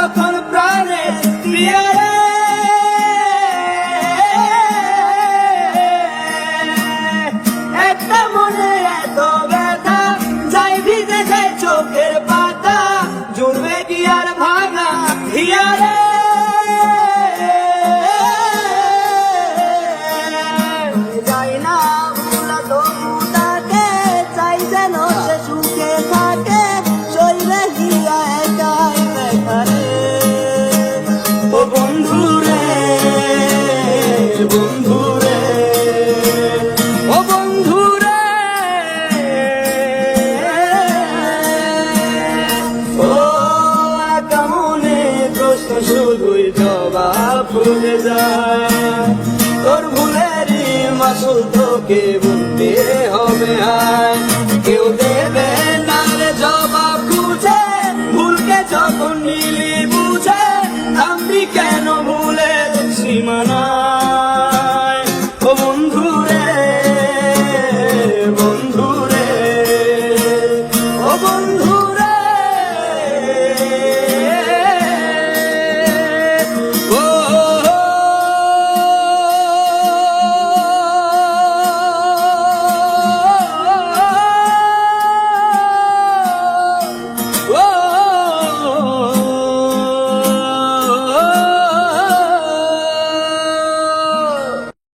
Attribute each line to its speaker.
Speaker 1: Yeah. ভুলে যায়। তোর ভুলেরই মাসুল তোকে বুঝতে হবে আয়। কেউ দেবে না রে জবাব খুঁজে, ভুলকে যখন নিলি বুঝে, থামবি কেন